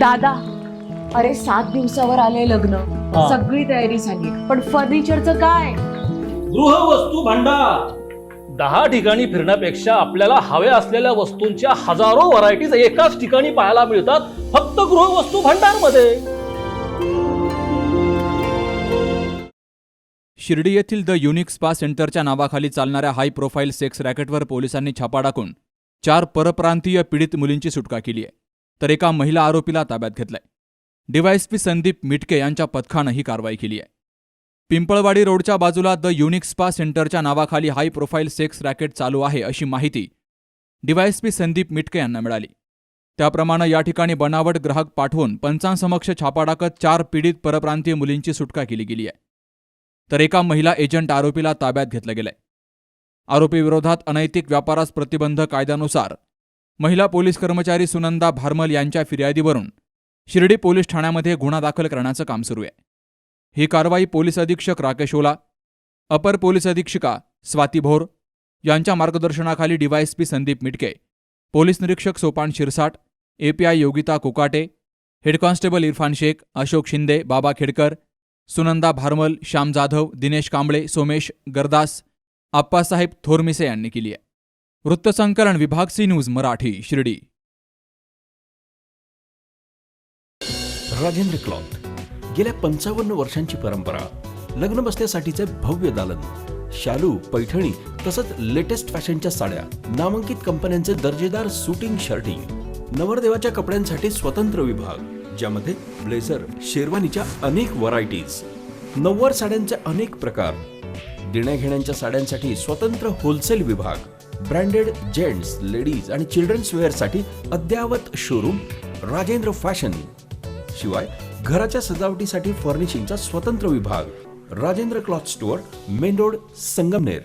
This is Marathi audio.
दादा अरे सात दिवसावर आले लग्न. हा. सगळी तयारी झाली. पण फर्निचरचं काय? गृहवस्तू भांडार. दहा ठिकाणी फिरण्यापेक्षा आपल्याला हव्या असलेल्या वस्तूंच्या हजारो व्हरायटीज एकाच ठिकाणी पाहायला मिळतात फक्त गृहवस्तू भांडारमध्ये शिर्डी येथील द युनिक स्पा सेंटरच्या नावाखाली चालणाऱ्या हाय प्रोफाईल सेक्स रॅकेटवर पोलिसांनी छापा टाकून चार परप्रांतीय पीडित मुलींची सुटका केली आहे. तर एका महिला आरोपीला ताब्यात घेतलंय. डीवायएसपी संदीप मिटके यांच्या पथकानं ही कारवाई केली आहे. पिंपळवाडी रोडच्या बाजूला द युनिक स्पा सेंटरच्या नावाखाली हाय प्रोफाईल सेक्स रॅकेट चालू आहे अशी माहिती डीवायएसपी संदीप मिटके यांना मिळाली. त्याप्रमाणे या ठिकाणी बनावट ग्राहक पाठवून पंचांसमक्ष छापा टाकत चार पीडित परप्रांतीय मुलींची सुटका केली गेली आहे. तर एका महिला एजंट आरोपीला ताब्यात घेतलं गेलंय. आरोपीविरोधात अनैतिक व्यापारास प्रतिबंध कायद्यानुसार महिला पोलीस कर्मचारी सुनंदा भारमल यांच्या फिर्यादीवरून शिर्डी पोलीस ठाण्यामध्ये गुन्हा दाखल करण्याचं काम सुरू आहे. ही कारवाई पोलीस अधीक्षक राकेश ओला अपर पोलीस अधीक्षिका स्वाती भोर यांच्या मार्गदर्शनाखाली डीवायएसपी संदीप मिटके पोलीस निरीक्षक Sopan Shirsat API Yogita Kokate head constable Irfan Shaikh Ashok Shinde Baba Khedkar Sunanda Bharmal Shyam Jadhav Dinesh Kamble Somesh Gardas Appasaheb थोरमिसे यांनी केली आहे. वृत्तसंकलन विभाग C news Marathi Shirdi. Rajendra cloth गेल्या पंचावन्न वर्षांची परंपरा लग्न बसण्यासाठीचे भव्य दालन शालू पैठणी तसंच लेटेस्ट फॅशनच्या साड्या नामांकित कंपन्यांचे दर्जेदार सुटिंग शर्टिंग नवरदेवाच्या कपड्यांसाठी स्वतंत्र विभाग ज्यामध्ये ब्लेझर शेरवानीच्या अनेक व्हरायटीज नव्वार साड्यांचे अनेक प्रकार देण्याघेण्यांच्या साड्यांसाठी स्वतंत्र होलसेल विभाग ब्रँडेड जेंट्स लेडीज आणि चिल्ड्रन्स वेअरसाठी अद्ययावत शोरूम राजेंद्र फॅशन. शिवाय घराच्या सजावटीसाठी फर्निशिंगचा स्वतंत्र विभाग Rajendra cloth store main road Sangamner.